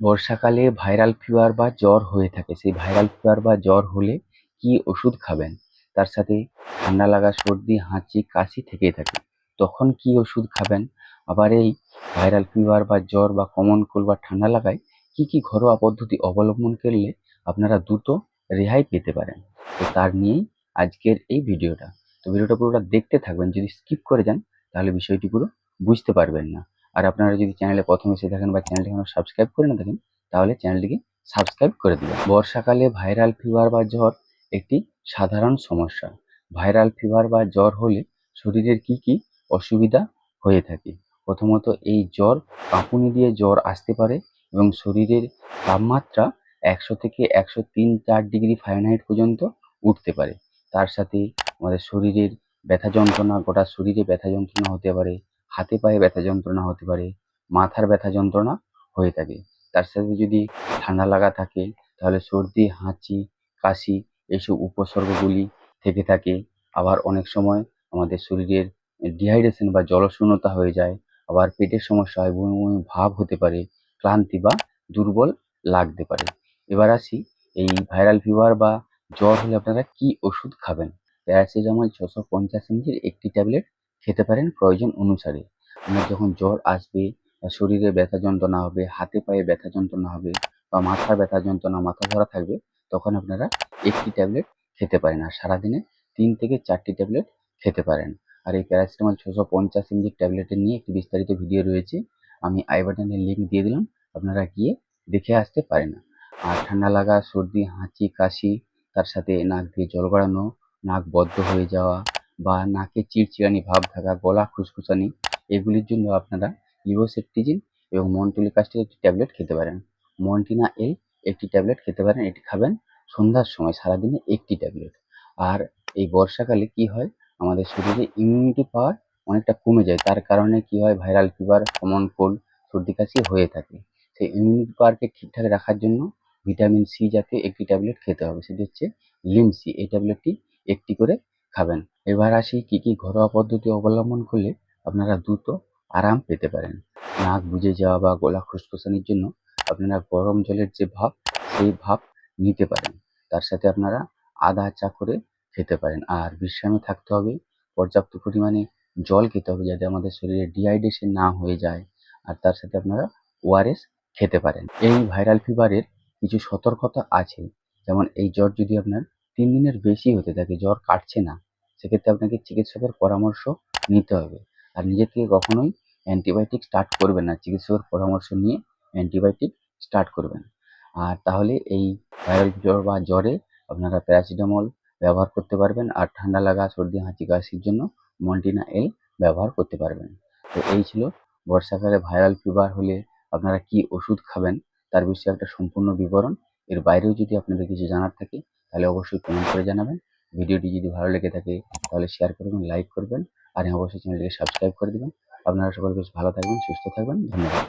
বর্ষাকালে viral fever বা জ্বর হয়ে থাকে। সেই ভাইরাল ফিভার বা জ্বর হলে কি ওষুধ খাবেন? তার সাথে ঠান্ডা লাগা, সর্দি, হাঁচি, কাশি থেকেই থাকে। তখন কি ওষুধ খাবেন? আবার এই ভাইরাল ফিভার বা জ্বর বা কমন কোল্ড বা ঠান্ডা লাগায় কি কি ঘরোয়া পদ্ধতি অবলম্বন করলে আপনারা দ্রুত রেহাই পেতে পারেন? তো তার নিয়েই আজকের এই ভিডিওটা। তো ভিডিওটা পুরোটা দেখতে থাকবেন। যদি স্কিপ করে যান, তাহলে বিষয়টি পুরো বুঝতে পারবেন না। আর আপনারা যদি চ্যানেলে প্রথমে এসে থাকেন বা চ্যানেলটি এখনও সাবস্ক্রাইব করে না থাকেন, তাহলে চ্যানেলটিকে সাবস্ক্রাইব করে দিবেন। বর্ষাকালে ভাইরাল ফিভার বা জ্বর একটি সাধারণ সমস্যা। ভাইরাল ফিভার বা জ্বর হলে শরীরের কি কি অসুবিধা হয়ে থাকে? প্রথমত এই জ্বর কাঁপুনি দিয়ে জ্বর আসতে পারে এবং শরীরের তাপমাত্রা একশো থেকে একশো তিন চার ডিগ্রি ফারেনহাইট পর্যন্ত উঠতে পারে। তার সাথে আমাদের শরীরের ব্যথা যন্ত্রণা, গোটা শরীরে ব্যথা যন্ত্রণা হতে পারে। হাতে পায়ে ব্যথা যন্ত্রণা হতে পারে, মাথার ব্যথা যন্ত্রণা হয়ে থাকে। তার সাথে যদি ঠান্ডা লাগা থাকে, তাহলে সর্দি, হাঁচি, কাশি এইসব উপসর্গগুলি থেকে থাকে। আবার অনেক সময় আমাদের শরীরের ডিহাইড্রেশন বা জলশূন্যতা হয়ে যায়। আবার পেটের সমস্যা হয়, বমি বমি ভাব হতে পারে, ক্লান্তি বা দুর্বল লাগতে পারে। এবার আসি এই ভাইরাল ফিভার বা জ্বর হলে আপনারা কি ওষুধ খাবেন? প্যারাসিটামল ছশো পঞ্চাশ এমজির একটি ট্যাবলেট খেতে পারেন প্রয়োজন অনুসারে। আপনার যখন জ্বর আসবে, বা শরীরে ব্যথা যন্ত্রণা হবে, হাতে পায়ে ব্যথা যন্ত্রণা হবে, বা মাথার ব্যথা যন্ত্রণা, মাথা ধরা থাকবে, তখন আপনারা একটি ট্যাবলেট খেতে পারেন। আর সারাদিনে তিন থেকে চারটি ট্যাবলেট খেতে পারেন। আর এই প্যারাসিটামল ছশো পঞ্চাশ এমজি ট্যাবলেটের নিয়ে একটি বিস্তারিত ভিডিও রয়েছে। আমি আই বাটনের লিঙ্ক দিয়ে দিলাম, আপনারা গিয়ে দেখে আসতে পারেন। আর ঠান্ডা লাগা, সর্দি, হাঁচি, কাশি, তার সাথে নাক দিয়ে জল গড়ানো, নাক বদ্ধ হয়ে যাওয়া বা নাকে চিড়চিড়ানি ভাব থাকা, গলা খুসখুসানি, এগুলির জন্য আপনারা লিভোসেট্রিজিন এবং মন্টুলিকাস্টের একটি ট্যাবলেট খেতে পারেন। মন্টিনা এল একটি ট্যাবলেট খেতে পারেন, এটি খাবেন সন্ধ্যার সময়, সারাদিনে একটি ট্যাবলেট। আর এই বর্ষাকালে কি হয়? আমাদের শরীরে ইমিউনিটি পাওয়ার অনেকটা কমে যায়, তার কারণে কি হয়? ভাইরাল ফিভার কমন কোল্ড সর্দি কাশি হয়ে থাকে। সেই ইমিউনিটি পাওয়ারকে ঠিকঠাক রাখার জন্য ভিটামিন সি জাতীয় একটি ট্যাবলেট খেতে হবে। সেটি হচ্ছে লিমসি এই ট্যাবলেটটি একটি করে খাবেন। এবার আসি কি কি ঘরোয়া পদ্ধতি অবলম্বন করলে আপনারা দ্রুত আরাম পেতে পারেন। নাক বুজে যাওয়া বা গলা খুসখুসানির জন্য আপনারা গরম জলের যে ভাপ, সেই ভাপ নিতে পারেন। তার সাথে আপনারা আদা চা করে খেতে পারেন। আর বিশ্রামে থাকতে হবে, পর্যাপ্ত পরিমাণে জল খেতে হবে যাতে আমাদের শরীরে ডিহাইড্রেশন না হয়ে যায়। আর তার সাথে আপনারা ওআরএস খেতে পারেন। এই ভাইরাল ফিভারের কিছু সতর্কতা আছে। যেমন এই জ্বর যদি আপনার তিন দিনের বেশি হতে থাকে, জ্বর কাটছে না সেক্ষেত্রে আপনাকে চিকিৎসকের পরামর্শ নিতে হবে। আর নিজে থেকে কখনোই অ্যান্টিবায়োটিক স্টার্ট করবেন না। চিকিৎসকের পরামর্শ নিয়ে অ্যান্টিবায়োটিক স্টার্ট করবেন। আর তাহলে এই ভাইরাল জ্বর বা জ্বরে আপনারা প্যারাসিটামল ব্যবহার করতে পারবেন আর ঠান্ডা লাগা, সর্দি, হাঁচি, কাশির জন্য মন্টিনা এল ব্যবহার করতে পারবেন। তো এই ছিল বর্ষাকালে ভাইরাল ফিভার হলে আপনারা কি ওষুধ খাবেন তার বিষয়ে একটা সম্পূর্ণ বিবরণ। এর বাইরেও যদি আপনাদের কিছু জানার থাকে তাহলে অবশ্যই কমেন্ট করে জানাবেন। ভিডিওটি যদি ভালো লেগে থাকে, তাহলে শেয়ার করবেন লাইক করবেন, আর হ্যাঁ অবশ্যই চ্যানেলটিকে সাবস্ক্রাইব করে দেবেন। আপনারা সকল বেশ ভালো থাকবেন, সুস্থ থাকবেন, ধন্যবাদ।